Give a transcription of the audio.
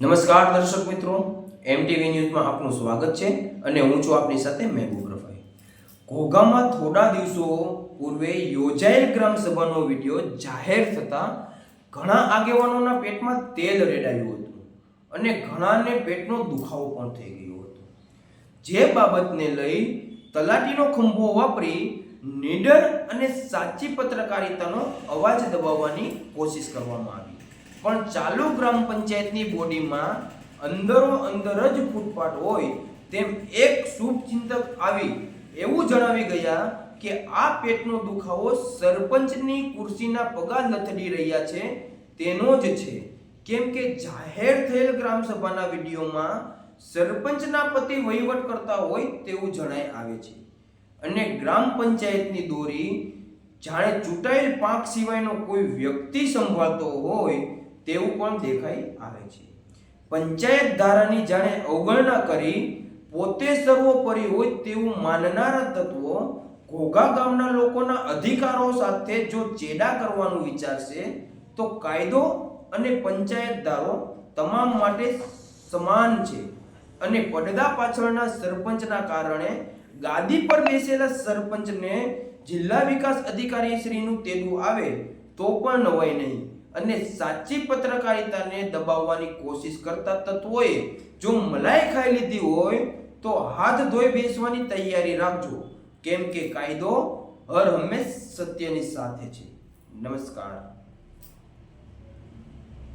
નમસ્કાર દર્શક મિત્રો એમટીવી ન્યૂઝમાં આપનું સ્વાગત છે અને હું છું આપની સાથે મહેબૂબ રફાઈ. ઘોઘામાં થોડા દિવસો પૂર્વે યોજાયેલ ગ્રામસભાનો વીડિયો જાહેર થતાં ઘણા આગેવાનોના પેટમાં તેલ રેડાયું હતું અને ઘણાને પેટનો દુખાવો પણ થઈ ગયો હતો. જે બાબતને લઈ તલાટીનો ખંભો વાપરી નીડર અને સાચી પત્રકારિતાનો અવાજ દબાવવાની કોશિશ કરવામાં આવી. પણ ચાલુ ગ્રામ પંચાયતની બોડીમાં અંદરો અંદર જ ફૂટપાટ હોય તેમ એક શુભચિંતક આવી એવું જણાવી ગયા કે આ પેટનો દુખાવો સરપંચની કુર્સીના પગા લથડી રહ્યા છે, તેનો જ છે. કેમ કે જાહેર થયેલ ગ્રામ સભાના વિડીયોમાં સરપંચના પતિ વહીવટ કરતા હોય તેવું જણાય આવે છે. અને ગ્રામ પંચાયતની દોરી જાણે ચૂંટાયેલ પાક સિવાયનો કોઈ વ્યક્તિ સંભાળતો હોય તેવું પણ દેખાઈ આવે છે. પંચાયત ધારાની જાણે અવગણના કરી પોતે સર્વોપરી હોય તેવું માનનારા તત્વો ઘોઘા ગામના લોકોના અધિકારો સાથે જો ચેડા કરવાનું વિચારશે, તો કાયદો અને પંચાયત ધારો તમામ માટે સમાન છે અને પડદા પાછળના સરપંચના કારણે ગાદી પર બેસેલા સરપંચને જિલ્લા વિકાસ અધિકારી શ્રીનું તેડું આવે તો પણ નવાય નહીં. અને સાચી પત્રકારિતાને દબાવવાની કોશિશ કરતા તત્વોએ જો મલાઈ ખાઈ લીધી હોય, તો હાથ ધોઈ બેસવાની તૈયારી રાખજો. કેમ કે કાયદો હર હંમેશ સત્યની સાથે છે. નમસ્કાર.